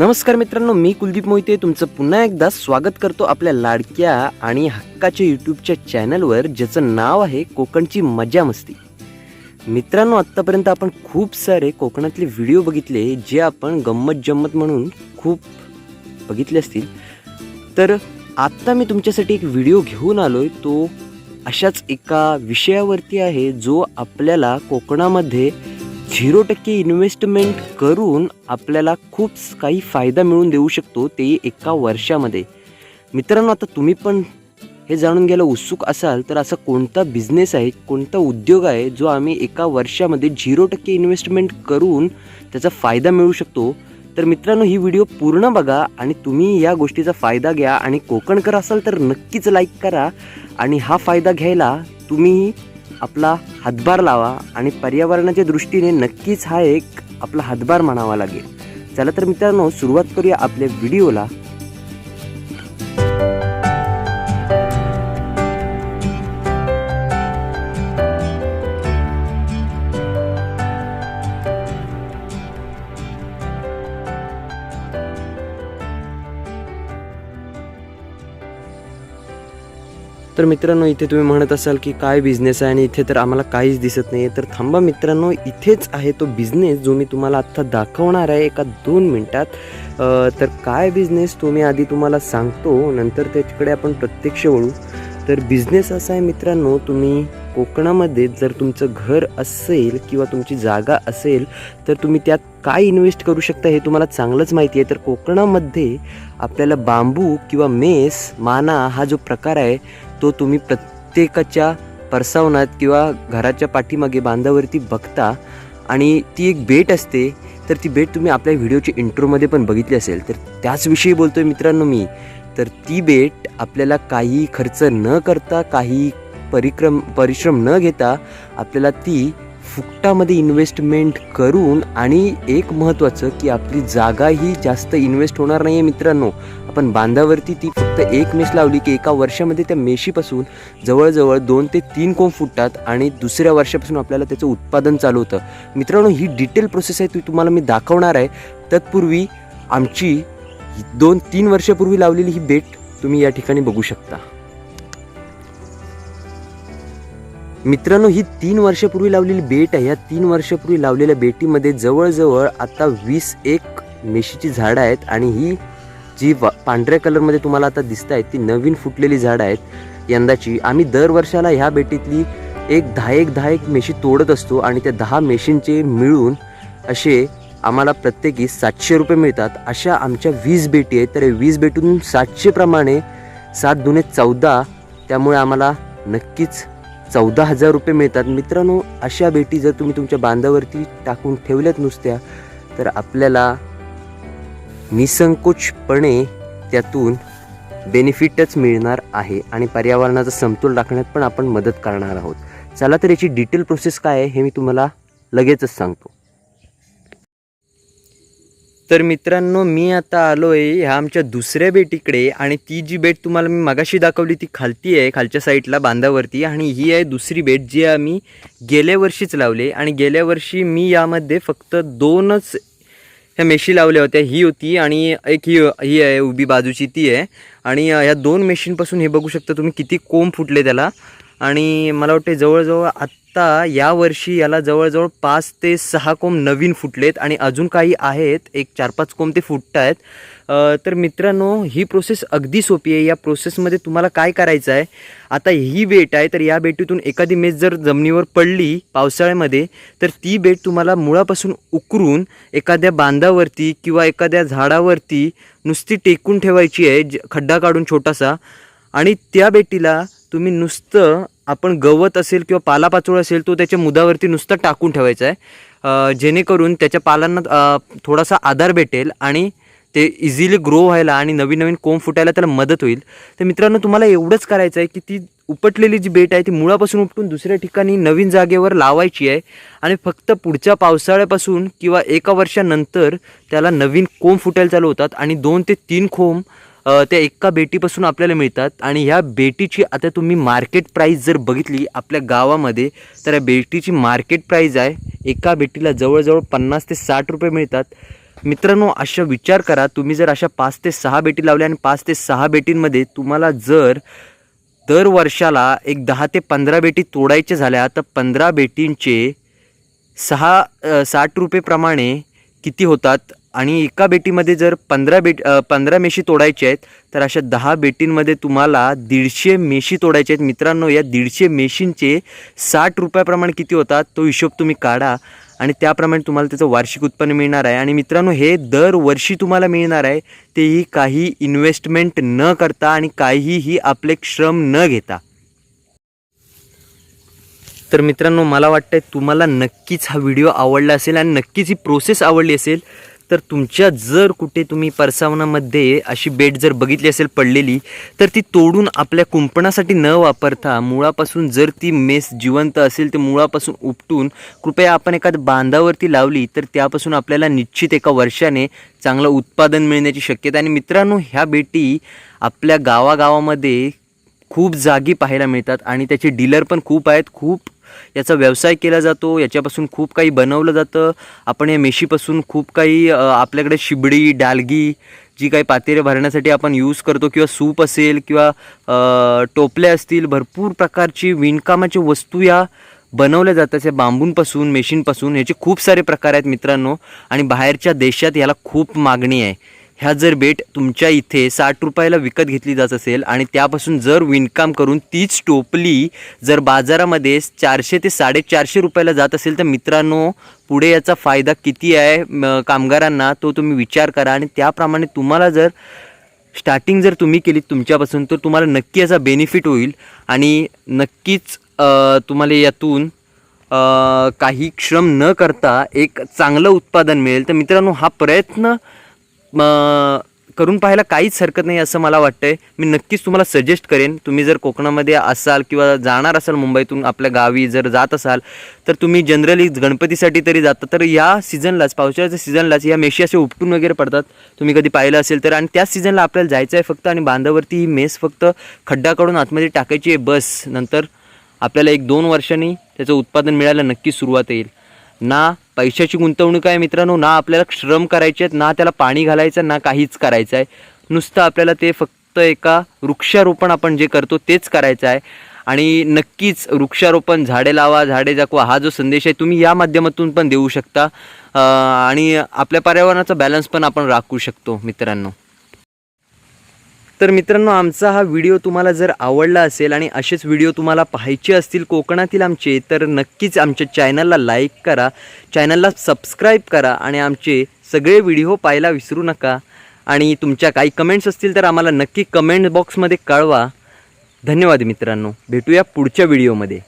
नमस्कार मित्रांनो मी कुलदीप मोहिते. तुमचं पुन्हा एकदा स्वागत करतो आपल्या लाडक्या आणि हक्काच्या यूट्यूबच्या चॅनलवर ज्याचं नाव आहे कोकणची मजा मस्ती. मित्रांनो आत्तापर्यंत आपण खूप सारे कोकणातले व्हिडिओ बघितले जे आपण गंमत जम्मत म्हणून खूप बघितले असतील. तर आत्ता मी तुमच्यासाठी एक व्हिडिओ घेऊन आलो आहे तो अशाच एका विषयावरती आहे जो आपल्याला कोकणामध्ये झिरो टक्के इन्व्हेस्टमेंट करून आपल्याला खूप काही फायदा मिळून देऊ शकतो ते एका वर्षामध्ये. मित्रांनो आता तुम्ही पण हे जाणून घ्यायला उत्सुक असाल तर असा कोणता बिझनेस आहे कोणता उद्योग आहे जो आम्ही एका वर्षामध्ये झिरो टक्के इन्व्हेस्टमेंट करून त्याचा फायदा मिळू शकतो? तर मित्रांनो ही व्हिडिओ पूर्ण बघा आणि तुम्ही या गोष्टीचा फायदा घ्या आणि कोकणकर असाल तर नक्कीच लाईक करा आणि हा फायदा घ्यायला तुम्ही आपला हातभार लावा आणि पर्यावरणाच्या दृष्टीने नक्कीच हा एक आपला हातभार म्हणावा लागेल. चला तर मित्रांनो सुरुवात करूया आपल्या व्हिडिओला. तर मित्रांनो इथे तुम्ही म्हणत असाल की काय बिझनेस आहे आणि इथे तर आम्हाला काहीच दिसत नाही आहे तर थांबा मित्रांनो इथेच आहे तो बिझनेस जो मी तुम्हाला आत्ता दाखवणार आहे एका दोन मिनटात. तर काय बिझनेस तो मी आधी तुम्हाला सांगतो नंतर त्याच्याकडे आपण प्रत्यक्ष वळू. तर बिझनेस असा आहे मित्रांनो तुम्ही कोकणामध्ये जर तुमचं घर असेल किंवा तुमची जागा असेल तर तुम्ही त्यात काय इन्व्हेस्ट करू शकता हे तुम्हाला चांगलंच माहिती आहे. तर कोकणामध्ये आपल्याला बांबू किंवा मेस माना हा जो प्रकार आहे तो तुम्ही प्रत्येकाच्या परसावनात किंवा घराच्या पाठीमागे बांधावरती बघता आणि ती एक बेट असते तर ती बेट तुम्ही आपल्या व्हिडिओच्या इंट्रोमध्ये पण बघितली असेल. तर त्याचविषयी बोलतोय मित्रांनो मी. तर ती बेट आपल्याला काही खर्च न करता काही परिक्रम परिश्रम न घेता आपल्याला ती फुकटामध्ये इन्व्हेस्टमेंट करून आणि एक महत्त्वाचं की आपली जागा ही जास्त इन्व्हेस्ट होणार नाही आहे मित्रांनो. आपण बांधावरती ती फक्त एक मेश लावली की एका वर्षामध्ये त्या मेशीपासून जवळजवळ दोन ते तीन कोंब फुटतात आणि दुसऱ्या वर्षापासून आपल्याला त्याचं उत्पादन चालू होतं. मित्रांनो ही डिटेल प्रोसेस आहे ती तुम्हाला मी दाखवणार आहे. तत्पूर्वी आमची दोन तीन वर्षापूर्वी लावलेली ही बेट तुम्ही या ठिकाणी बघू शकता. मित्रांनो ही तीन वर्षापूर्वी लावलेली बेट आहे. या तीन वर्षापूर्वी लावलेल्या बेटीमध्ये जवळजवळ आता वीस एक मेशीची झाडं आहेत आणि ही जी वा- पांढऱ्या कलरमध्ये तुम्हाला आता दिसत आहेत ती नवीन फुटलेली झाडं आहेत यंदाची. आम्ही दर वर्षाला ह्या बेटीतली एक दहा एक दहा एक मेशी तोडत असतो आणि त्या दहा मेशींचे मिळून असे आम्हाला प्रत्येकी सातशे रुपये मिळतात. अशा आमच्या वीस बेटी आहेत. तर वीस बेटून सातशेप्रमाणे सात दुने चौदा त्यामुळे आम्हाला नक्कीच चौदा हजार रुपये मिळतात. मित्रांनो अशा बेटी जर तुम्ही तुमच्या बांधावरती टाकून ठेवल्यात नुसत्या तर आपल्याला निसंकोचपणे त्यातून बेनिफिटच मिळणार आहे आणि पर्यावरणाचा समतोल राखण्यात पण आपण मदत करणार आहोत. चला तर याची डिटेल प्रोसेस काय आहे हे मी तुम्हाला लगेचच सांगतो. तर मित्रांनो मी आता आलो आहे ह्या आमच्या दुसऱ्या बेटीकडे आणि ती जी बेट तुम्हाला मी मगाशी दाखवली ती खालती आहे खालच्या साईडला बांधावरती आणि ही आहे दुसरी बेट जी आम्ही गेल्या वर्षीच लावले आणि गेल्या वर्षी मी यामध्ये फक्त दोनच ह्या मेशी लावल्या होत्या. ही होती आणि एक ही ही आहे उभी बाजूची ती आहे. आणि ह्या दोन मेशींपासून हे बघू शकता तुम्ही किती कोंब फुटले त्याला. आणि मला वाटते जवळजवळ आत्ता या वर्षी याला जवळजवळ पाच ते सहा कोंब नवीन फुटलेत आणि अजून काही आहेत एक चार पाच कोंब ते फुटत आहेत. तर मित्रांनो ही प्रोसेस अगदी सोपी आहे. या प्रोसेसमध्ये तुम्हाला काय करायचं आहे? आता ही बेट आहे तर या बेटीतून एखादी मेज जर जमिनीवर पडली पावसाळ्यामध्ये तर ती बेट तुम्हाला मुळापासून उकरून एखाद्या बांधावरती किंवा एखाद्या झाडावरती नुसती टेकून ठेवायची आहे ज- खड्डा काढून छोटासा. आणि त्या बेटीला तुम्ही नुसतं आपण गवत असेल किंवा पालापाचोळ असेल तो त्याच्या मुदावरती नुसतं टाकून ठेवायचा आहे. जेणेकरून त्याच्या पालांना थोडासा आधार भेटेल आणि ते इझिली ग्रो व्हायला आणि नवीन नवीन कोंब फुटायला त्याला मदत होईल. तर मित्रांनो तुम्हाला एवढंच करायचं आहे की ती उपटलेली जी बेट आहे ती मुळापासून उपटून दुसऱ्या ठिकाणी नवीन जागेवर लावायची आहे आणि फक्त पुढच्या पावसाळ्यापासून किंवा एका वर्षानंतर त्याला नवीन कोंब फुटायला चालू होतात आणि दोन ते तीन कोंब त्या एका बेटीपासून आपल्याला मिळतात. आणि ह्या बेटीची आता तुम्ही मार्केट प्राईस जर बघितली आपल्या गावामध्ये तर या बेटीची मार्केट प्राईज आहे एका बेटीला जवळजवळ पन्नास ते साठ रुपये मिळतात. मित्रांनो अशा विचार करा तुम्ही जर अशा पाच ते सहा बेटी लावल्या आणि पाच ते सहा बेटींमध्ये तुम्हाला जर दर वर्षाला एक दहा ते पंधरा बेटी तोडायच्या झाल्या तर पंधरा बेटींचे सहा साठ रुपयेप्रमाणे किती होतात? आणि एका बेटीमध्ये जर पंधरा बेट पंधरा मेशी तोडायचे आहेत तर अशा दहा बेटींमध्ये तुम्हाला दीडशे मेशी तोडायचे आहेत. मित्रांनो या दीडशे मेशींचे साठ रुपयाप्रमाणे किती होतात तो हिशोब तुम्ही काढा आणि त्याप्रमाणे तुम्हाला त्याचं वार्षिक उत्पन्न मिळणार आहे. आणि मित्रांनो हे दरवर्षी तुम्हाला मिळणार आहे तेही काही इन्व्हेस्टमेंट न करता आणि काहीही आपले श्रम न घेता. तर मित्रांनो मला वाटतं तुम्हाला नक्कीच हा व्हिडिओ आवडला असेल आणि नक्कीच ही प्रोसेस आवडली असेल तर तुमच्या जर कुठे तुम्ही परसावनामध्ये अशी बेट जर बघितली असेल पडलेली तर ती तोडून आपल्या कुंपणासाठी न वापरता मुळापासून जर ती मेस जिवंत असेल ते मुळापासून उपटून कृपया आपण एखाद बांधावरती लावली तर त्यापासून आपल्याला निश्चित एका वर्षाने चांगलं उत्पादन मिळण्याची शक्यता आणि मित्रांनो ह्या बेटी आपल्या गावागावामध्ये खूप जागी पाहायला मिळतात आणि त्याचे डीलर पण खूप आहेत. खूप याचा व्यवसाय केला जातो याच्यापासून खूप काही बनवलं जातं. आपण या मेशीपासून खूप काही आपल्याकडे शिबडी डालगी जी काही पातेरे भरण्यासाठी आपण यूज करतो किंवा सूप असेल किंवा टोपल्या असतील भरपूर प्रकारची विणकामाची वस्तू या बनवल्या जातात या बांबूंपासून मेशीनपासून ह्याचे खूप सारे प्रकार आहेत मित्रांनो. आणि बाहेरच्या देशात याला खूप मागणी आहे. ह्या जर बेट तुमच्या इथे साठ रुपयाला विकत घेतली जात असेल आणि त्यापासून जर विणकाम करून तीच टोपली जर बाजारामध्ये चारशे ते साडेचारशे रुपयाला जात असेल तर मित्रांनो पुढे याचा फायदा किती आहे कामगारांना तो तुम्ही विचार करा आणि त्याप्रमाणे तुम्हाला जर स्टार्टिंग जर तुम्ही केली तुमच्यापासून तर तुम्हाला नक्की याचा बेनिफिट होईल आणि नक्कीच तुम्हाला यातून काही श्रम न करता एक चांगलं उत्पादन मिळेल. तर मित्रांनो हा प्रयत्न मग करून पाहायला काहीच हरकत नाही असं मला वाटतंय. मी नक्कीच तुम्हाला सजेस्ट करेन. तुम्ही जर कोकणामध्ये असाल किंवा जाणार असाल मुंबईतून आपल्या गावी जर जात असाल तर तुम्ही जनरली गणपतीसाठी तरी जाता. तर या सीझनलाच पावसाळ्याच्या सीझनलाच या मेशी असे उपटून वगैरे पडतात. तुम्ही कधी पाहिलं असेल तर. आणि त्याच सीझनला आपल्याला जायचं आहे फक्त आणि बांधावरती ही मेस फक्त खड्डा काढून आतमध्ये टाकायची आहे बस. नंतर आपल्याला एक दोन वर्षांनी त्याचं उत्पादन मिळायला नक्की सुरुवात येईल. ना पैशाची गुंतवणूक आहे मित्रांनो ना आपल्याला श्रम करायचे आहेत ना त्याला पाणी घालायचं ना काहीच करायचं आहे. नुसतं आपल्याला ते फक्त एका वृक्षारोपण आपण जे करतो तेच करायचं आहे. आणि नक्कीच वृक्षारोपण झाडे लावा झाडे जगवा हा जो संदेश आहे तुम्ही या माध्यमातून पण देऊ शकता. आणि आपल्या पर्यावरणाचा बॅलन्स पण आपण राखू शकतो मित्रांनो. तर मित्रांनो आमचा हा व्हिडिओ तुम्हाला जर आवडला असेल आणि असेच व्हिडिओ तुम्हाला पाहायचे असतील कोकणातील आमचे तर नक्कीच आमच्या चॅनलला लाईक करा चॅनलला सबस्क्राईब करा आणि आमचे सगळे व्हिडिओ पाहायला विसरू नका. आणि तुमच्या काही कमेंट्स असतील तर आम्हाला नक्की कमेंट बॉक्समध्ये कळवा. धन्यवाद मित्रांनो. भेटूया पुढच्या व्हिडिओमध्ये.